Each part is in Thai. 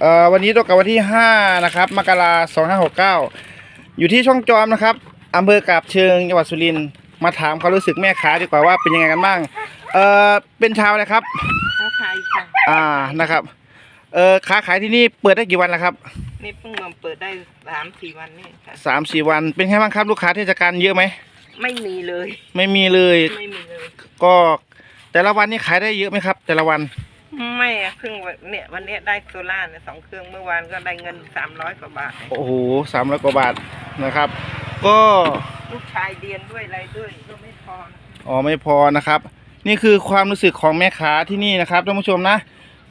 เอ่อวันนี้ตรงกับวันที่ 5 นะครับมกราสองห้าหกเก้าอยู่ที่ช่องจอมนะครับอำเภอกาบเชิงจังหวัดสุรินทร์มาถามความรู้สึกแม่ค้าดีกว่าว่าเป็นยังไงกันบ้างเอ่อเป็นชาวอะไรครับค้าขายค่ะอ่านะครับเอ่อค้าขายที่นี่เปิดได้กี่วันแล้วครับนี่เพิ่งมาเปิดได้สามสี่วันนี่ค่ะ สามสี่วันเป็นไงบ้างครับลูกค้าเทศกาลเยอะไหมไม่มีเลย ไม่มีเลย ไม่มีเลยก็แต่ละวันนี่ขายได้เยอะไหมครับ แต่ละวัน ไม่อะเพิ่งวันเนี่ยวันเนี้ยได้โซล่าร์เนี่ยสองเครื่องเมื่อวานก็ได้เงินสามร้อยกว่าบาท โอ้โหสามร้อยกว่าบาทนะครับ ก็ลูกชายเรียนด้วยอะไรด้วยก็ไม่พอ อ๋อไม่พอนะครับ นี่คือความรู้สึกของแม่ค้าที่นี่นะครับท่านผู้ชมนะ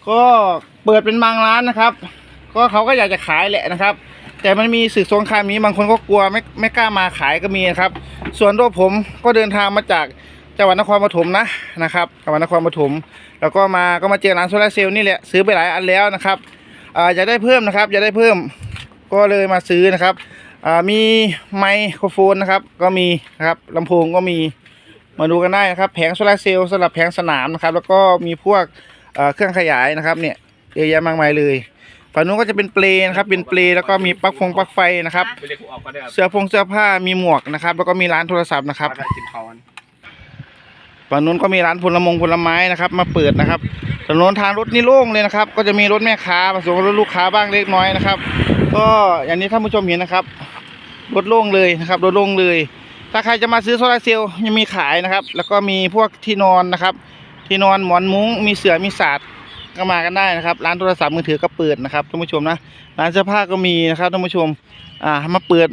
ก็เปิดเป็นบางร้านนะครับ ก็เขาก็อยากจะขายแหละนะครับ แต่มันมีศึกสงครามนี้บางคนก็กลัวไม่ไม่กล้ามาขายก็มีนะครับ ส่วนตัวผมก็เดินทางมาจาก จังหวัดนครปฐมนะนะครับจังหวัดนครปฐมแล้วก็มาก็มาเจอร้านโซลาร์เซลล์นี่แหละซื้อไปหลายอันแล้วนะครับอยากได้เพิ่มนะครับอยากได้เพิ่มก็เลยมาซื้อนะครับมีไมโครโฟนนะครับ ก็มีนะครับลำโพงก็มีมาดูกันได้นะครับ แผงโซลาร์เซลล์สำหรับแผงสนามนะครับ แล้วก็มีพวกเครื่องขยายนะครับ เนี่ยเยอะแยะมากมายเลยฝั่งนู้นก็จะเป็นเปลนะครับเป็นเปลแล้วก็มีปลั๊กฟงปลั๊กไฟนะครับเรียกกูออกก็ได้ครับเสื้อผงเสื้อผ้ามีหมวกนะครับ แล้วก็มีร้านโทรศัพท์นะครับ ฝั่งนู้นก็มีร้านผลมงผลไม้นะครับ มาเปิดนะครับถนนทางรถนี่โล่งเลยนะครับ ก็จะมีรถแม่ค้าผสมกับรถลูกค้าบ้างเล็กน้อยนะครับ ก็อย่างนี้ท่านผู้ชมเห็นนะครับรถโล่งเลยนะครับรถโล่งเลย ถ้าใครจะมาซื้อโซลาร์เซลล์ยังมีขายนะครับ แล้วก็มีพวกที่นอนนะครับ ที่นอนหมอนมุ้ง มีเสือมีสาดก็มากันได้นะครับ ร้านโทรศัพท์มือถือก็เปิดนะครับท่านผู้ชมนะร้านเสื้อผ้าก็มีนะครับท่านผู้ชมอ่ามาเปิด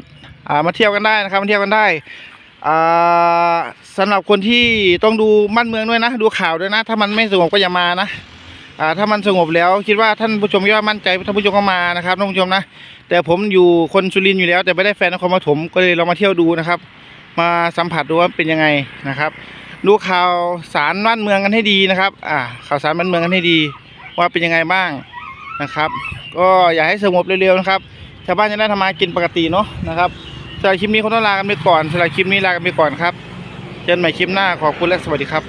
อ่ามาเที่ยวกันได้นะครับมาเที่ยวกันได้ สำหรับคนที่ต้องดูบ้านเมืองด้วยนะ ดูข่าวด้วยนะ ถ้ามันไม่สงบก็อย่ามานะถ้ามันสงบแล้วคิดว่าท่านผู้ชมคิดว่ามั่นใจท่านผู้ชมก็มานะครับท่านผู้ชมนะแต่ผมอยู่คนสุรินทร์อยู่แล้ว แต่ไม่ได้แฟนนครปฐมก็เลยลองมาเที่ยวดูนะครับ มาสัมผัสดูว่าเป็นยังไงนะครับ ดูข่าวสารบ้านเมืองกันให้ดีนะครับอ่าข่าวสารบ้านเมืองกันให้ดี ว่าเป็นยังไงบ้างนะครับ ก็อยากให้สงบเร็วๆนะครับชาวบ้านจะได้ทำมากินปกติเนาะนะครับ สำหรับคลิปนี้คนต้องลากันไปก่อนสำหรับคลิปนี้ลากันไปก่อนครับเจอกันใหม่คลิปหน้าขอบคุณและสวัสดีครับ